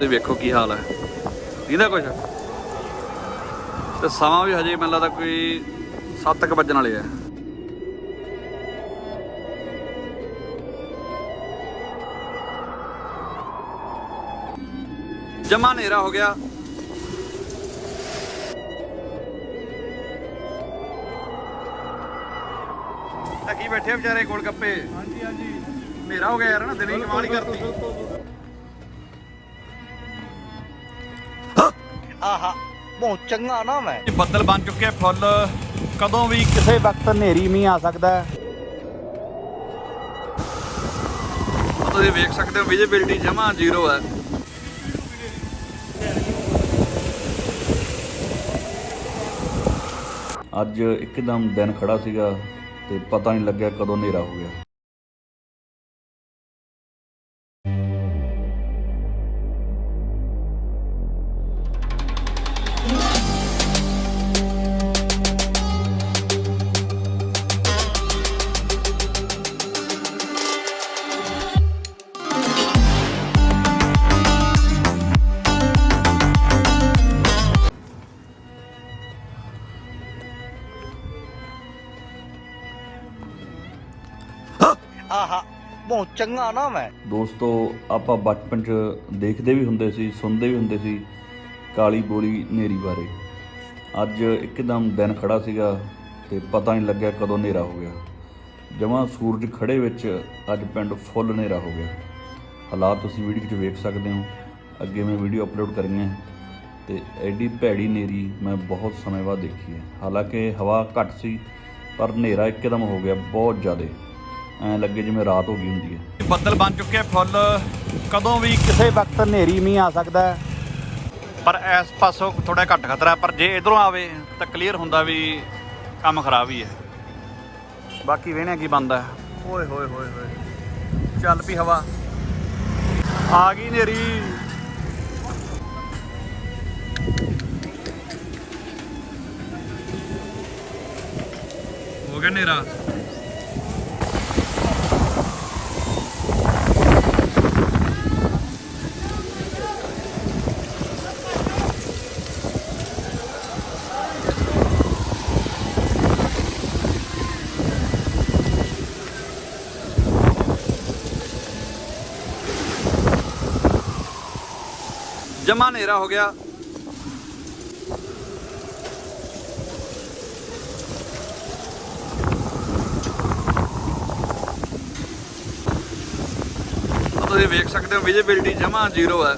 ਤੇ ਵੇਖੋ ਕੀ ਹਾਲ ਹੈ। ਇਹਦਾ ਕੁਛ? ਤੇ ਸਮਾਂ ਵੀ ਹਜੇ ਮੈਨੂੰ ਲੱਗਦਾ ਕੋਈ 7 ਕੁ ਵੱਜਣ ਵਾਲੇ ਆ। ਜਮਾ ਹਨੇਰਾ ਹੋ ਗਿਆ। ਲੱਗੀ ਬੈਠੇ ਵਿਚਾਰੇ ਗੋਲ ਗੱਪੇ? ਹਾਂਜੀ ਹਾਂਜੀ। ਹਨੇਰਾ ਹੋ ਗਿਆ ਯਾਰ ਨਾ ਦਿਨੇ ਕਮਾਲ ਹੀ ਕਰਤੀ ਆਹਾ ਬਹੁਤ ਚੰਗਾ ਨਾ ਮੈਂ। ਇਹ ਬੱਦਲ ਬਣ ਚੁੱਕੇ ਫੁੱਲ। ਕਦੋਂ ਵੀ ਕਿਸੇ ਵਕਤ ਹਨੇਰੀ ਮੀਂਹ ਆ ਸਕਦਾ ਹੈ। ਤੁਸੀਂ ਵੇਖ ਸਕਦੇ ਹੋ ਵਿਜ਼ਿਬਿਲਟੀ ਜਮਾ ਜ਼ੀਰੋ ਹੈ। ਅੱਜ ਇੱਕਦਮ ਦਿਨ ਖੜਾ ਸੀਗਾ ਤੇ ਪਤਾ ਨਹੀਂ ਲੱਗਿਆ ਕਦੋਂ ਹਨੇਰਾ ਹੋ ਗਿਆ। ਆਹਾ, ਬਹੁਤ ਚੰਗਾ ਨਾ ਮੈਂ। ਦੋਸਤੋ, ਆਪਾਂ ਬਚਪਨ 'ਚ ਦੇਖਦੇ ਵੀ ਹੁੰਦੇ ਸੀ, ਸੁਣਦੇ ਵੀ ਹੁੰਦੇ ਸੀ ਕਾਲੀ ਬੋਲੀ ਹਨੇਰੀ ਬਾਰੇ। ਅੱਜ ਇੱਕਦਮ ਦਿਨ ਖੜਾ ਸੀਗਾ ਤੇ ਪਤਾ ਨਹੀਂ ਲੱਗਿਆ ਕਦੋਂ ਹਨੇਰਾ ਹੋ ਗਿਆ। ਜਮਾਂ ਸੂਰਜ ਖੜੇ ਵਿੱਚ ਅੱਜ ਪਿੰਡ ਫੁੱਲ ਹਨੇਰਾ ਹੋ ਗਿਆ। ਹਾਲਾਤ ਤੁਸੀਂ ਵੀਡੀਓ 'ਚ ਵੇਖ ਸਕਦੇ ਹੋ। ਅੱਗੇ ਮੈਂ ਵੀਡੀਓ ਅਪਲੋਡ ਕਰੀਆਂ ਤੇ ਐਡੀ ਭੈੜੀ ਹਨੇਰੀ ਮੈਂ ਬਹੁਤ ਸਮੇਂ ਬਾਅਦ ਦੇਖੀ ਹੈ। ਹਾਲਾਂਕਿ ਹਵਾ ਘੱਟ ਸੀ, ਪਰ ਹਨੇਰਾ ਇੱਕਦਮ ਹੋ ਗਿਆ ਬਹੁਤ ਜ਼ਿਆਦਾ। ਐਂ ਲੱਗੇ ਜਿਵੇਂ ਰਾਤ ਹੋ ਗਈ ਹੁੰਦੀ ਹੈ। ਬੱਦਲ ਬਣ ਚੁੱਕੇ ਆ ਫੁੱਲ ਕਦੋਂ ਵੀ ਕਿਸੇ ਵਕਤ ਹਨੇਰੀ ਮੀਂਹ ਆ ਸਕਦਾ ਹੈ। ਪਰ ਇਸ ਪਾਸੋਂ ਥੋੜਾ ਘੱਟ ਖਤਰਾ ਪਰ ਜੇ ਇਧਰੋਂ ਆਵੇ ਤਾਂ ਕਲੀਅਰ ਹੁੰਦਾ ਵੀ ਕੰਮ ਖਰਾਬ ਹੀ ਹੈ। ਬਾਕੀ ਵੇਹਣੇ ਕੀ ਬੰਦਾ ਓਏ ਹੋਏ ਹੋਏ ਹੋਏ। ਚੱਲ ਪਈ ਹਵਾ। ਆ ਗਈ ਨੇਰੀ ਹੋ ਗਿਆ ਨੇਰਾ ਜਮਾ ਹਨੇਰਾ ਹੋ ਗਿਆ ਆਹ ਤੁਸੀਂ ਵੇਖ ਸਕਦੇ ਹੋ ਵਿਜ਼ਿਬਿਲਟੀ ਜਮਾ ਜ਼ੀਰੋ ਹੈ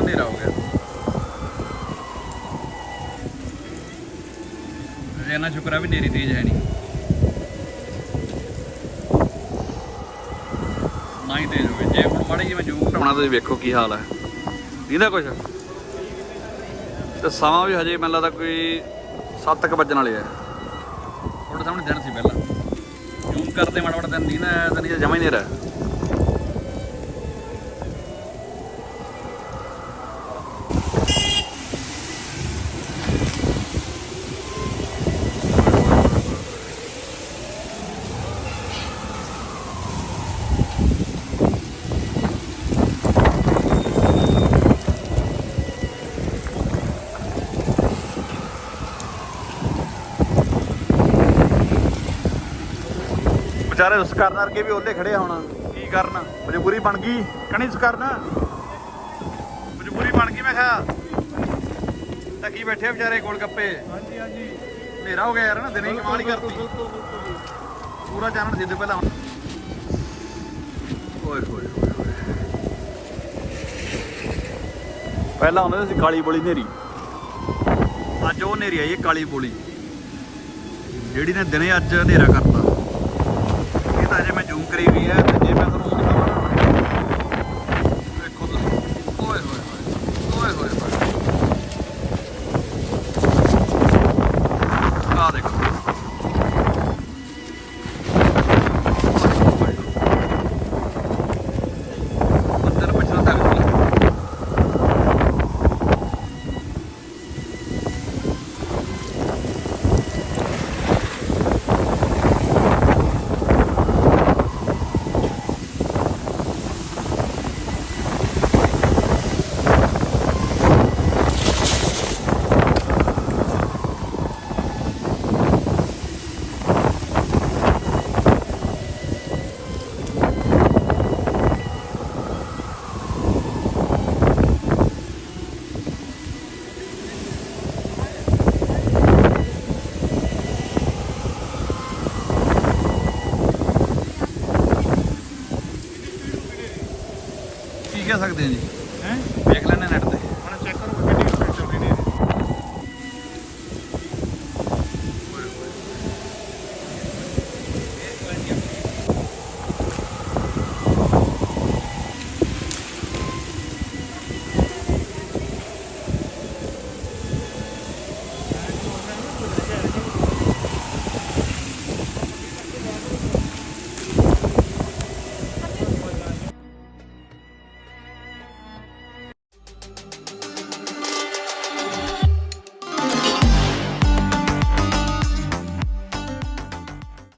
ਇੱਕਦਮ ਹਨੇਰਾ ਹੋ ਗਿਆ ਸ਼ੁਕਰ ਆ ਵੀ ਨੇਰੀ ਤੇਜ਼ ਹੈ ਨਹੀਂ ਨਾ ਹੀ ਤੇਜ਼ ਹੋਵੇ। ਜੇ ਹੁਣ ਮਾੜੀ ਮੈਂ ਜੂਮ ਘਟਾਉਣਾ ਤੁਸੀਂ ਵੇਖੋ ਕੀ ਹਾਲ ਹੈ ਇਹਦਾ ਕੁਛ? ਤੇ ਸਮਾਂ ਵੀ ਹਜੇ ਮੈਨੂੰ ਲੱਗਦਾ ਕੋਈ 7 ਕੁ ਵੱਜਣ ਵਾਲੇ ਆ। ਤੁਹਾਡੇ ਸਾਹਮਣੇ ਦਿਨ ਸੀ ਪਹਿਲਾਂ। ਜੂਮ ਕਰਦੇ ਮਾੜਾ ਮਾੜਾ ਦਿਨ ਨਹੀਂ ਨਾ ਤਾਂ ਨਹੀਂ ਜਮਾ ਹੀ ਨਹੀਂ ਰਿਹਾ। ਵਿਚਾਰੇ ਉਸ ਕਰਨ ਕਰਕੇ ਵੀ ਉਹਲੇ ਖੜੇ ਹੁਣ। ਕੀ ਕਰਨ? ਮਜਬੂਰੀ ਬਣ ਗਈ? ਕਣੀ ਉਸ ਕਰਨ ਮਜਬੂਰੀ ਬਣ ਗਈ ਮੈਂ ਕਿਹਾ। ਲੱਗੀ ਬੈਠੇ ਵਿਚਾਰੇ ਗੋਲ ਗੱਪੇ। ਹਾਂਜੀ ਹਾਂਜੀ। ਹਨੇਰਾ ਹੋ ਗਿਆ ਯਾਰ ਨਾ ਦਿਨੇ ਕਮਾਲ ਹੀ ਕਰਤੀ। ਪੂਰਾ ਚਾਨਣ ਸੀ ਤੇ ਪਹਿਲਾਂ ਹੁਣ। ਓਏ ਹੋਏ ਪਹਿਲਾਂ ਹੁੰਦੇ ਸੀ ਕਾਲੀ ਬੋਲੀ ਨੇਰੀ ਅੱਜ ਉਹ ਨੇਰੀ ਆਈ ਹੈ ਕਾਲੀ ਬੋਲੀ। ਜਿਹੜੀ ਨੇ ਦਿਨੇ ਅੱਜ ਹਨੇਰਾ ਕਰਤਾ। ਇਹ ਜੇ ਮੈਂ ਜ਼ੂਮ ਕਰੀ ਵੀ ਹੈ ਤੇ ਜੇ ਮੈਂ ਤੁਹਾਨੂੰ ਸਕਦੇ ਹਾਂ ਜੀ।